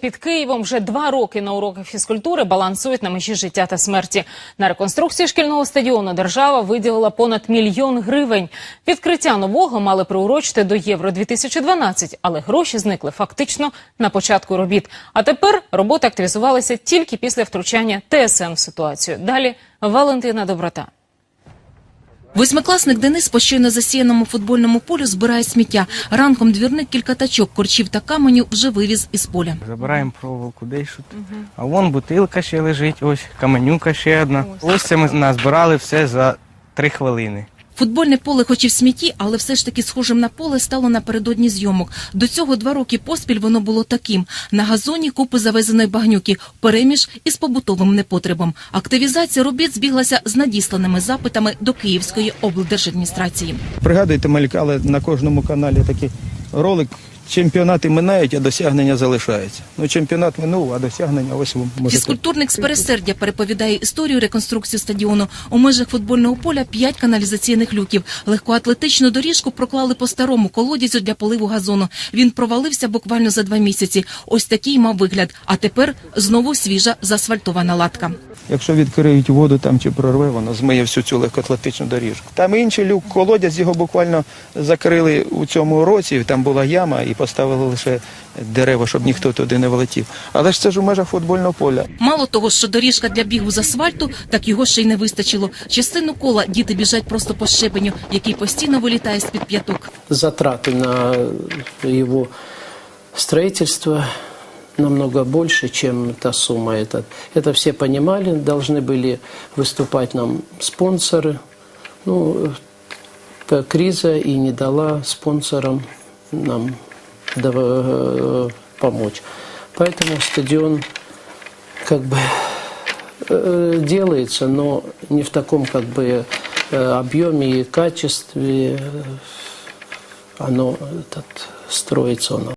Під Києвом вже два роки на уроках фізкультури балансують на межі життя та смерті. На реконструкцію шкільного стадіону держава виділила понад мільйон гривень. Відкриття нового мали приурочити до Євро 2012, але гроші зникли фактично на початку робіт. А тепер роботи активізувалися тільки після втручання ТСН в ситуацію. Далі Валентина Доброта. Восьмикласник Денис по щойно засіяному футбольному полю збирає сміття. Ранком двірник кілька тачок, корчів та каменю вже вивіз із поля. Забираємо проволоку, де тут. А вон бутилка ще лежить, ось каменюка ще одна. Ось це ми назбирали все за три хвилини. Футбольне поле хоч і в смітті, але все ж таки схожим на поле стало напередодні зйомок. До цього два роки поспіль воно було таким. На газоні купи завезеної багнюки, переміж із побутовим непотребом. Активізація робіт збіглася з надісланими запитами до Київської облдержадміністрації. Пригадуєте, ми на кожному каналі такий ролик. Чемпіонати минають, а досягнення залишаються. Ну, чемпіонат минув, а досягнення ось ви можете. Фізкультурник з пересердя переповідає історію реконструкції стадіону. У межах футбольного поля п'ять каналізаційних люків. Легкоатлетичну доріжку проклали по старому колодязю для поливу газону. Він провалився буквально за два місяці. Ось такий мав вигляд. А тепер знову свіжа заасфальтована латка. Якщо відкриють воду там чи прорве, воно змиє всю цю легкоатлетичну доріжку. Там інший люк, колодязь, його буквально закрили у цьому році, там була яма і поставили лише дерева, щоб ніхто туди не влетів. Але ж це ж у межах футбольного поля. Мало того, що доріжка для бігу з асфальту, так його ще й не вистачило. Частину кола діти біжать просто по щебеню, який постійно вилітає з-під п'яток. затраты на его строительство намного больше, чем та сумма. Это, это все понимали, должны были выступать нам спонсоры. Ну, э, криза и не дала спонсорам нам дава- э, помочь. Поэтому стадион как бы э, делается, но не в таком как бы э, объеме и качестве. э, Оно этот, строится оно.